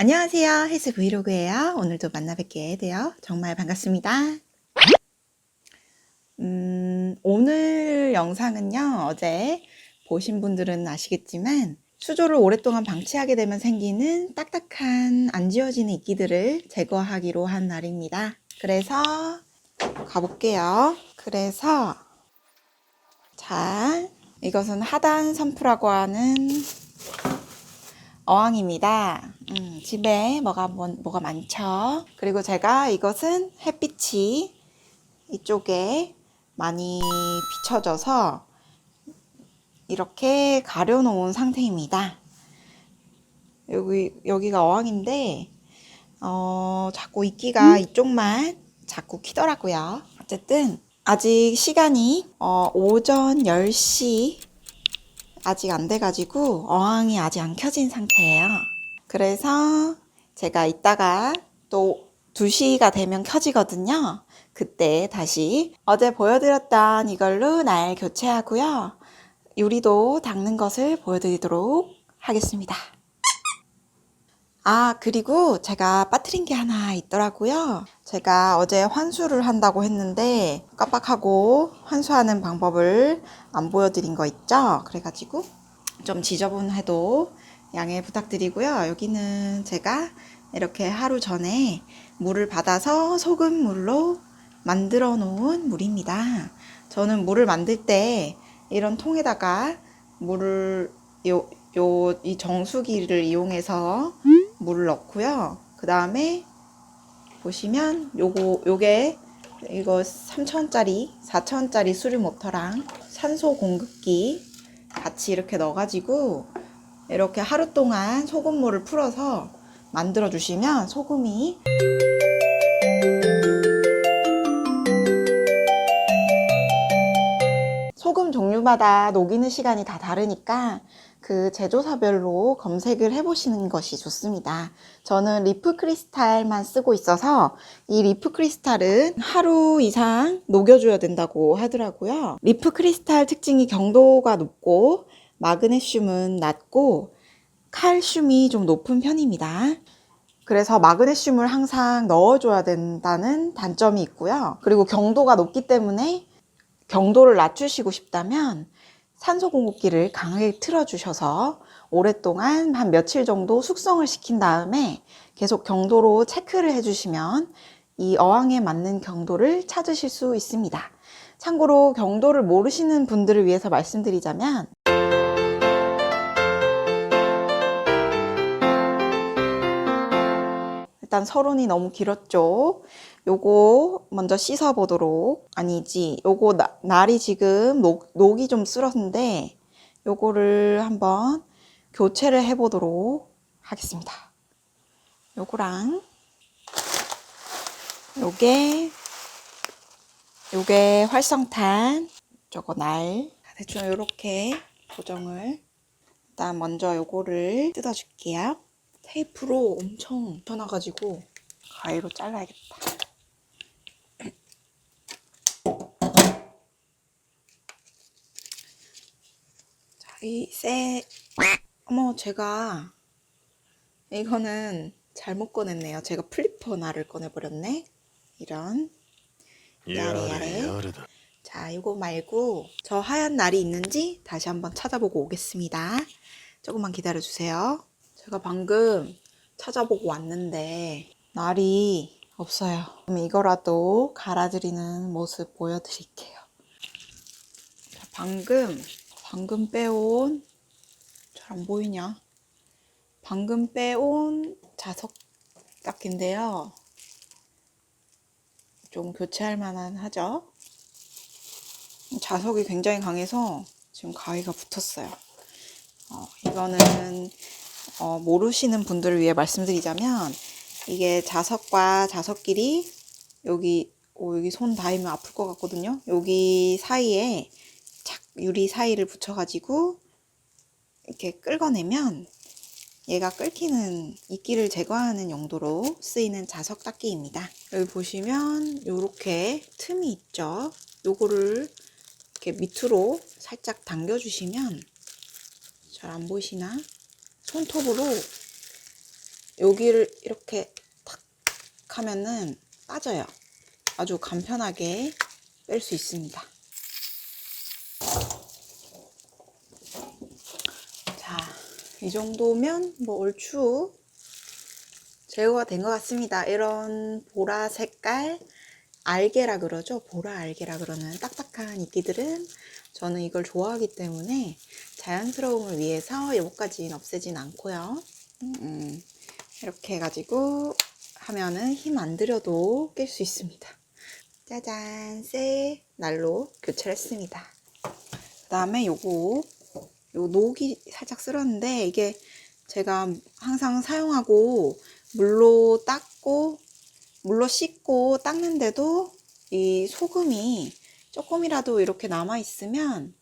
안녕하세요. 헬스 브이로그예요. 오늘도 만나 뵙게 되어 정말 반갑습니다. 음, 오늘 영상은요, 어제 보신 분들은 아시겠지만, 수조를 오랫동안 방치하게 되면 생기는 딱딱한 안 지워지는 이끼들을 제거하기로 한 날입니다. 그래서 가볼게요. 그래서, 자, 이것은 하단 선프라고 하는 어항입니다. 음, 집에 뭐가, 뭐, 뭐가 많죠. 그리고 제가 이것은 햇빛이 이쪽에 많이 비춰져서 이렇게 가려놓은 상태입니다. 여기, 여기가 어항인데, 어, 자꾸 이끼가 이쪽만 자꾸 키더라고요. 어쨌든, 아직 시간이, 어, 오전 10시 아직 안 돼가지고 어항이 아직 안 켜진 상태예요. 그래서 제가 이따가 또 2시가 되면 켜지거든요. 그때 다시 어제 보여드렸던 이걸로 날 교체하고요. 유리도 닦는 것을 보여드리도록 하겠습니다. 아, 그리고 제가 빠뜨린 게 하나 있더라고요. 제가 어제 환수를 한다고 했는데 깜빡하고 환수하는 방법을 안 보여드린 거 있죠? 그래가지고 좀 지저분해도 양해 부탁드리고요. 여기는 제가 이렇게 하루 전에 물을 받아서 소금물로 만들어 놓은 물입니다. 저는 물을 만들 때 이런 통에다가 물을 요, 요, 이 정수기를 이용해서 물을 넣고요. 그 다음에 보시면 요거, 요게 이거 3,000원짜리, 4,000원짜리 수류 모터랑 산소 공급기 같이 이렇게 넣어가지고 이렇게 하루 동안 소금물을 풀어서 만들어 주시면 소금이 소금 종류마다 녹이는 시간이 다 다르니까 그 제조사별로 검색을 해보시는 것이 좋습니다. 저는 리프 크리스탈만 쓰고 있어서 이 리프 크리스탈은 하루 이상 녹여줘야 된다고 하더라고요. 리프 크리스탈 특징이 경도가 높고 마그네슘은 낮고 칼슘이 좀 높은 편입니다. 그래서 마그네슘을 항상 넣어줘야 된다는 단점이 있고요. 그리고 경도가 높기 때문에 경도를 낮추시고 싶다면 산소 공급기를 강하게 틀어주셔서 오랫동안 한 며칠 정도 숙성을 시킨 다음에 계속 경도로 체크를 해주시면 이 어항에 맞는 경도를 찾으실 수 있습니다. 참고로 경도를 모르시는 분들을 위해서 말씀드리자면 일단 서론이 너무 길었죠. 요거 먼저 씻어 보도록. 아니지 요거 나, 날이 지금 녹, 녹이 좀 쓸었는데 요거를 한번 교체를 해 보도록 하겠습니다. 요거랑 요게 요게 활성탄 저거 날. 대충 요렇게 고정을. 일단 먼저 요거를 뜯어 줄게요 테이프로 엄청 쳐놔가지고 가위로 잘라야겠다. 자, 이 세, 어머, 제가 이거는 잘못 꺼냈네요. 제가 플리퍼 날을 꺼내버렸네. 이런. 야래, 야래. 자, 이거 말고 저 하얀 날이 있는지 다시 한번 찾아보고 오겠습니다. 조금만 기다려주세요. 제가 방금 찾아보고 왔는데 날이 없어요. 그럼 이거라도 갈아드리는 모습 보여드릴게요. 자, 방금 방금 빼온 잘 안 보이냐? 방금 빼온 자석 깎인데요. 좀 교체할 만한 하죠? 자석이 굉장히 강해서 지금 가위가 붙었어요. 어, 이거는 어, 모르시는 분들을 위해 말씀드리자면 이게 자석과 자석끼리 여기 오, 여기 손 닿으면 아플 것 같거든요. 여기 사이에 착 유리 사이를 붙여가지고 이렇게 끌어내면 얘가 끓기는 이끼를 제거하는 용도로 쓰이는 자석 닦기입니다. 여기 보시면 이렇게 틈이 있죠. 요거를 이렇게 밑으로 살짝 당겨주시면 잘 안 보이시나? 손톱으로 여기를 이렇게 탁 하면은 빠져요. 아주 간편하게 뺄 수 있습니다. 자, 이 정도면 뭐 얼추 제거가 된 것 같습니다. 이런 보라 색깔 알게라 그러죠. 보라 알게라 그러는 딱딱한 이끼들은 저는 이걸 좋아하기 때문에 자연스러움을 위해서 요거까지는 없애진 않고요. 음, 이렇게 해가지고 하면은 힘 안 들여도 깰 수 있습니다. 짜잔, 새 날로 교체를 했습니다. 그 다음에 요거, 요 녹이 살짝 쓸었는데 이게 제가 항상 사용하고 물로 닦고 물로 씻고 닦는데도 이 소금이 조금이라도 이렇게 남아 있으면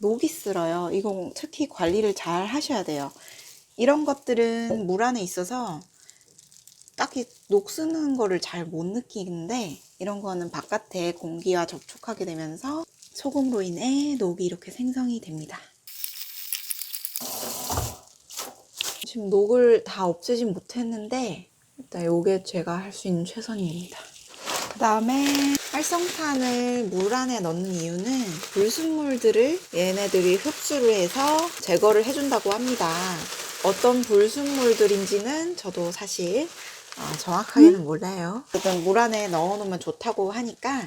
녹이 쓸어요. 이거 특히 관리를 잘 하셔야 돼요. 이런 것들은 물 안에 있어서 딱히 녹 쓰는 거를 잘 못 느끼는데 이런 거는 바깥에 공기와 접촉하게 되면서 소금으로 인해 녹이 이렇게 생성이 됩니다. 지금 녹을 다 없애진 못했는데 일단 요게 제가 할 수 있는 최선입니다. 그 다음에 활성탄을 물 안에 넣는 이유는 불순물들을 얘네들이 흡수를 해서 제거를 해준다고 합니다. 어떤 불순물들인지는 저도 사실 어, 정확하게는 몰라요. 어쨌든 물 안에 넣어놓으면 좋다고 하니까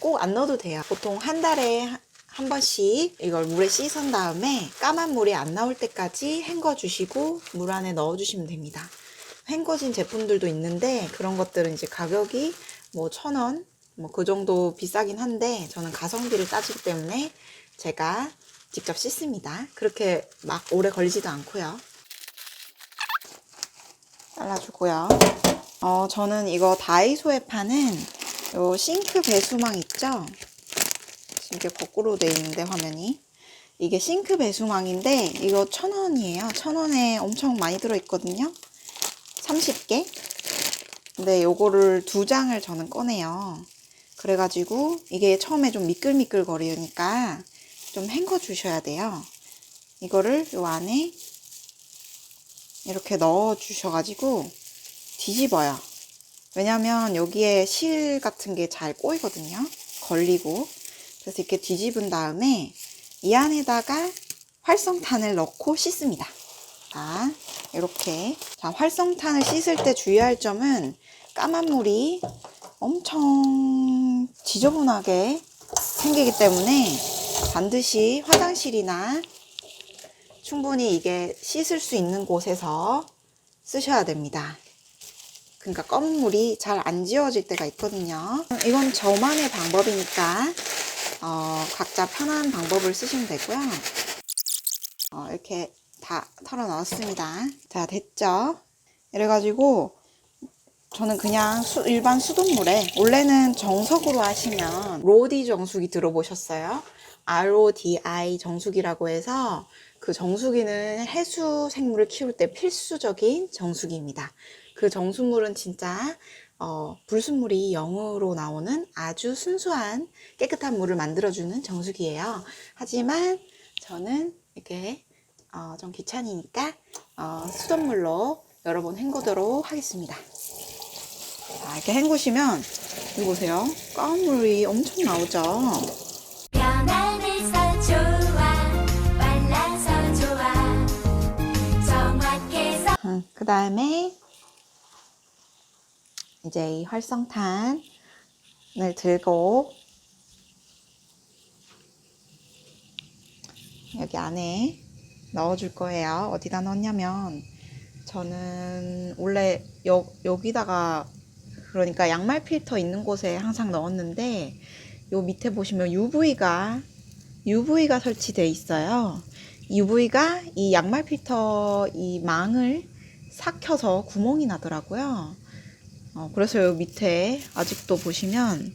꼭 안 넣어도 돼요. 보통 한 달에 하- 한 번씩 이걸 물에 씻은 다음에 까만 물이 안 나올 때까지 헹궈 주시고 물 안에 넣어 주시면 됩니다. 헹궈진 제품들도 있는데 그런 것들은 이제 가격이 뭐 천 원, 뭐 그 정도 비싸긴 한데 저는 가성비를 따지기 때문에 제가 직접 씻습니다. 그렇게 막 오래 걸리지도 않고요. 잘라주고요. 어, 저는 이거 다이소에 파는 요 싱크 배수망 있죠? 이게 거꾸로 돼 있는데 화면이 이게 싱크 배수망인데 이거 천 원이에요. 천 원에 엄청 많이 들어있거든요. 30개. 근데 요거를 두 장을 저는 꺼내요. 그래가지고 이게 처음에 좀 미끌미끌 거리니까 좀 헹궈 주셔야 돼요. 이거를 요 안에 이렇게 넣어 주셔가지고 뒤집어요. 왜냐면 여기에 실 같은 게 잘 꼬이거든요. 걸리고. 그래서 이렇게 뒤집은 다음에 이 안에다가 활성탄을 넣고 씻습니다. 자, 이렇게. 자, 활성탄을 씻을 때 주의할 점은 까만 물이 엄청 지저분하게 생기기 때문에 반드시 화장실이나 충분히 이게 씻을 수 있는 곳에서 쓰셔야 됩니다. 그러니까 검은 물이 잘 안 지워질 때가 있거든요. 이건 저만의 방법이니까 어, 각자 편한 방법을 쓰시면 되고요. 어, 이렇게 다 털어 넣었습니다. 자, 됐죠? 이래가지고 저는 그냥 수- 일반 수돗물에 원래는 정석으로 하시면 로디 정수기 들어보셨어요? RODI 정수기라고 해서 그 정수기는 해수 생물을 키울 때 필수적인 정수기입니다. 그 정수물은 진짜 어, 불순물이 0으로 나오는 아주 순수한 깨끗한 물을 만들어주는 정수기예요. 하지만 저는 이렇게 어, 좀 귀찮으니까 어, 수돗물로 여러 번 헹구도록 하겠습니다. 자, 이렇게 헹구시면 이거 보세요. 까만 물이 엄청 나오죠. 정확해서 그 다음에 이제 이 활성탄을 들고 여기 안에 넣어줄 거예요. 어디다 넣냐면 저는 원래 여, 여기다가 그러니까 양말 필터 있는 곳에 항상 넣었는데 요 밑에 보시면 UV가 UV가 설치되어 있어요. UV가 이 양말 필터 이 망을 삭혀서 구멍이 나더라고요. 어, 그래서 요 밑에 아직도 보시면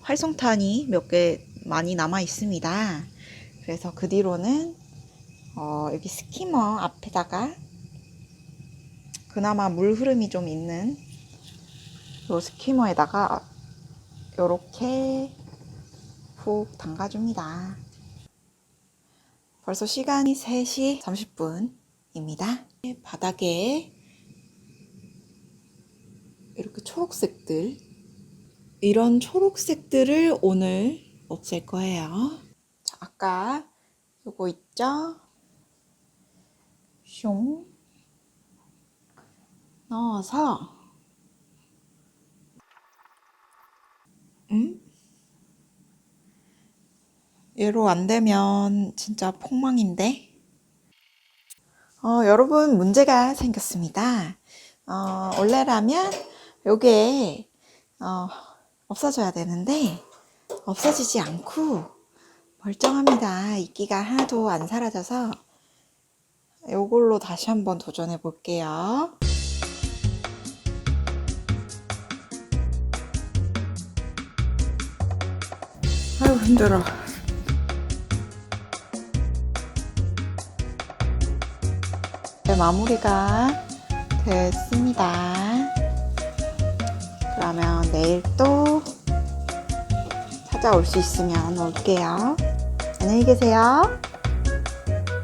활성탄이 몇 개 많이 남아 있습니다. 그래서 그 뒤로는 어, 여기 스키머 앞에다가 그나마 물 흐름이 좀 있는 요 스키머에다가 요렇게 푹 담가줍니다. 벌써 시간이 3시 30분입니다. 바닥에 그 초록색들. 이런 초록색들을 오늘 없앨 거예요. 자, 아까 요거 있죠? 숑. 넣어서 음? 얘로 안 되면 진짜 폭망인데? 어, 여러분 문제가 생겼습니다. 어, 원래라면 요게 어, 없어져야 되는데 없어지지 않고 멀쩡합니다. 이끼가 하나도 안 사라져서 요걸로 다시 한번 도전해 볼게요. 아유 힘들어. 네, 마무리가 됐습니다. 그러면 내일 또 찾아올 수 있으면 올게요. 안녕히 계세요.